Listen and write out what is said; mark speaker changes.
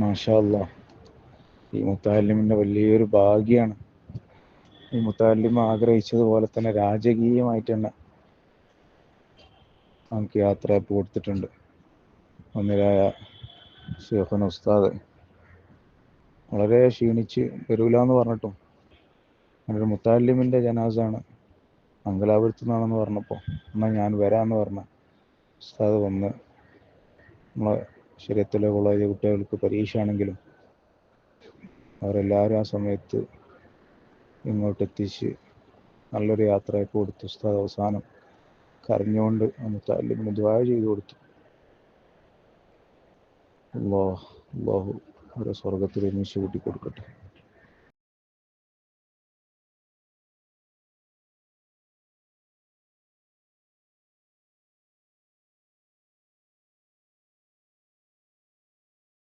Speaker 1: മാഷാ അല്ലാ ഈ മുത്താലിമിന്റെ വലിയൊരു ഭാഗ്യമാണ് ഈ മുത്താലിം ആഗ്രഹിച്ചതുപോലെ തന്നെ രാജകീയമായിട്ട് തന്നെ നമുക്ക് യാത്രയപ്പ് കൊടുത്തിട്ടുണ്ട്. ഒന്നിലായ ഷെയ്ഖുൻ ഉസ്താദ് വളരെ ക്ഷീണിച്ച് വരൂല എന്ന് പറഞ്ഞിട്ടും അങ്ങനെ മുത്താലിമിന്റെ ജനാസാണ് മംഗലാപുരത്തു നിന്നാണെന്ന് പറഞ്ഞപ്പോൾ എന്നാൽ ഞാൻ വരാമെന്ന് പറഞ്ഞ ഉസ്താദ് വന്ന് നമ്മളെ ശരീരത്തിലെ കോളേജ് കുട്ടികൾക്ക് പരീക്ഷ ആണെങ്കിലും അവരെല്ലാവരും ആ സമയത്ത് ഇങ്ങോട്ട് എത്തിച്ച് നല്ലൊരു യാത്രയൊക്കെ കൊടുത്തു. ഉസ്താദ് അവസാനം കരഞ്ഞുകൊണ്ട് മുത്താലിമിന് ദ്വായ ചെയ്തു കൊടുത്തു. അള്ളാഹു അവരെ സ്വർഗത്തിൽ ഒരുമിച്ച് കൂട്ടി കൊടുക്കട്ടെ